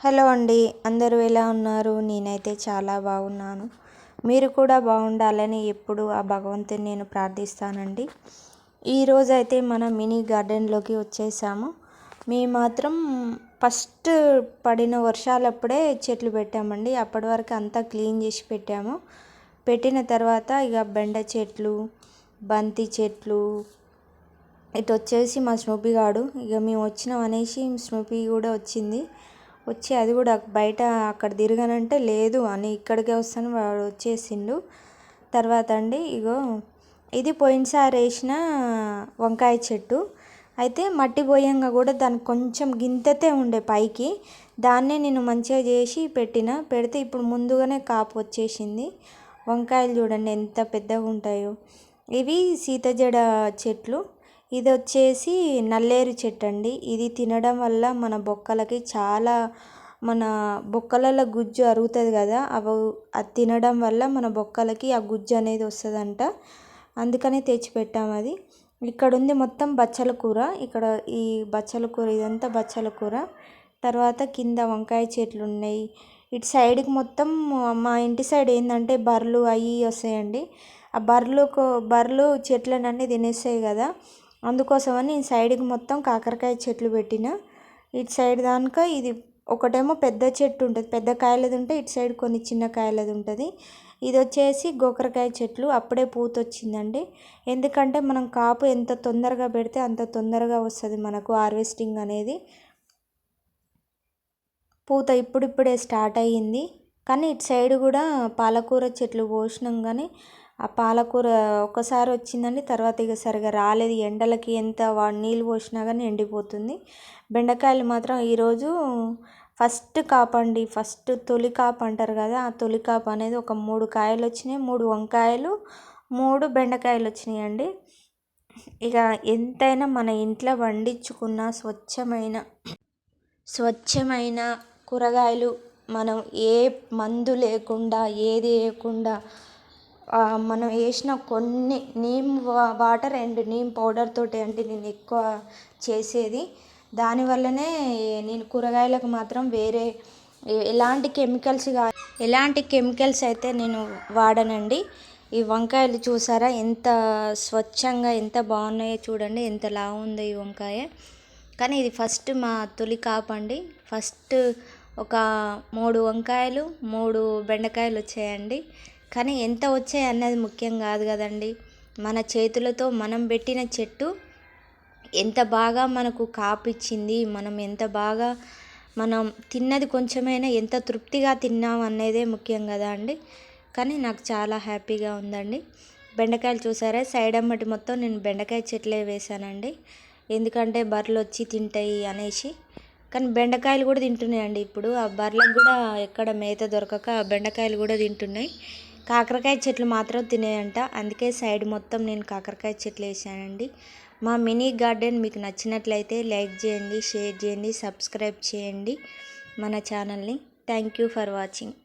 Hello అండి అందరూ ఎలా ఉన్నారు? నేనైతే చాలా బాగున్నాను. మీరు కూడా బాగుండాలని ఎప్పుడు ఆ భగవంతుని నేను ప్రార్థిస్తానండి. ఈరోజు అయితే మన మినీ గార్డెన్లోకి వచ్చేసాము. మేము మాత్రం ఫస్ట్ పడిన వర్షాలప్పుడే చెట్లు పెట్టామండి. అప్పటి వరకు అంతా క్లీన్ చేసి పెట్టాము. పెట్టిన తర్వాత ఇక బెండ చెట్లు బంతి చెట్లు ఇటు వచ్చేసి మా స్నూపీగాడు ఇక మేము వచ్చినాం అనేసి స్నూపీ కూడా వచ్చింది. వచ్చి అది కూడా బయట అక్కడ తిరగనంటే లేదు. అని ఇక్కడికే వస్తాను. వాడు వచ్చేసిండు. తర్వాత అండి ఇగో ఇది పోయినసారి వేసిన వంకాయ చెట్టు. అయితే మట్టి పోయంగా కూడా దానికి కొంచెం గింతతే ఉండే పైకి. దాన్నే నేను మంచిగా చేసి పెట్టిన. పెడితే ఇప్పుడు ముందుగానే కాపు వచ్చేసింది. వంకాయలు చూడండి ఎంత పెద్దగా ఉంటాయో. ఇవి సీతజడ చెట్లు. ఇది వచ్చేసి నల్లేరు చెట్టు అండి ఇది తినడం వల్ల మన బొక్కలకి చాలా మన బొక్కలలో గుజ్జు అరుగుతుంది కదా అవి అది తినడం వల్ల మన బొక్కలకి ఆ గుజ్జు అనేది వస్తుందంట. అందుకనే తెచ్చిపెట్టాము అది. ఇక్కడ ఉంది మొత్తం బచ్చల కూర. ఇక్కడ ఈ బచ్చల కూర ఇదంతా బచ్చల కూర. తర్వాత కింద వంకాయ చెట్లు ఉన్నాయి ఇటు సైడ్కి మొత్తం మా ఇంటి సైడ్ ఏంటంటే బర్రెలు అవి వస్తాయండి. ఆ బర్రెలు బర్రెలు చెట్లనన్నీ తినేస్తాయి కదా. అందుకోసమని సైడ్కి మొత్తం కాకరకాయ చెట్లు పెట్టిన. ఇటు సైడ్ దానిక ఇది ఒకటేమో పెద్ద చెట్టు ఉంటుంది. పెద్ద కాయలది ఉంటే ఇటు సైడ్ కొన్ని చిన్న కాయలది ఉంటుంది. ఇది వచ్చేసి గోకరకాయ చెట్లు. అప్పుడే పూత వచ్చిందండి ఎందుకంటే మనం కాపు ఎంత తొందరగా పెడితే అంత తొందరగా వస్తుంది మనకు హార్వెస్టింగ్ అనేది. పూత ఇప్పుడిప్పుడే స్టార్ట్ అయ్యింది. కానీ ఇటు సైడ్ కూడా పాలకూర చెట్లు పోసినాం కానీ ఆ పాలకూర ఒకసారి వచ్చిందండి తర్వాత ఇక సరిగా రాలేదు. ఎండలకి ఎంత నీళ్ళు పోసినా కానీ ఎండిపోతుంది. బెండకాయలు మాత్రం ఈరోజు ఫస్ట్ కాపండి ఫస్ట్ తొలి కాపు అంటారు కదా ఆ తొలి కాపు అనేది ఒక మూడు కాయలు వచ్చినాయి మూడు వంకాయలు మూడు బెండకాయలు వచ్చినాయి అండి ఇక ఎంతైనా మన ఇంట్లో పండించుకున్న స్వచ్ఛమైన స్వచ్ఛమైన కూరగాయలు మనం ఏ మందు లేకుండా ఏది వేయకుండా మనం వేసిన కొన్ని neem water and neem powder తోటి అంటే నేను ఎక్కువ చేసేది. దానివల్లనే నేను కూరగాయలకు మాత్రం వేరే ఎలాంటి కెమికల్స్ కా ఎలాంటి కెమికల్స్ అయితే నేను వాడనండి. ఈ వంకాయలు చూసారా? ఎంత స్వచ్ఛంగా ఎంత బాగున్నాయో చూడండి. ఎంత లావు ఉందో ఈ వంకాయ. కానీ ఇది ఫస్ట్ మా తొలి కాపండి ఫస్ట్ ఒక మూడు వంకాయలు మూడు బెండకాయలు వచ్చాయండి. కానీ ఎంత వచ్చాయి అన్నది ముఖ్యం కాదు కదండి. మన చేతులతో మనం పెట్టిన చెట్టు ఎంత బాగా మనకు కాపిచ్చింది మనం ఎంత బాగా మనం తిన్నది కొంచెమైనా ఎంత తృప్తిగా తిన్నాం అనేదే ముఖ్యం కదా అండి. కానీ నాకు చాలా హ్యాపీగా ఉందండి. బెండకాయలు చూసారా? సైడ్ అమ్మటి మొత్తం నేను బెండకాయ చెట్లే వేశానండి. ఎందుకంటే బర్రెలు వచ్చి తింటాయి అనేసి. కానీ బెండకాయలు కూడా తింటున్నాయండి ఇప్పుడు. ఆ బర్రెలకు కూడా ఎక్కడ మేత దొరకక బెండకాయలు కూడా తింటున్నాయి. కాకరకాయ చెట్లు మాత్రం తినేయంట అందుకే సైడ్ మొత్తం నేను కాకరకాయ చెట్లు వేసానండి. మా మినీ గార్డెన్ మీకు నచ్చినట్లయితే లైక్ చేయండి షేర్ చేయండి సబ్స్క్రైబ్ చేయండి మన ఛానల్ని. Thank you for watching.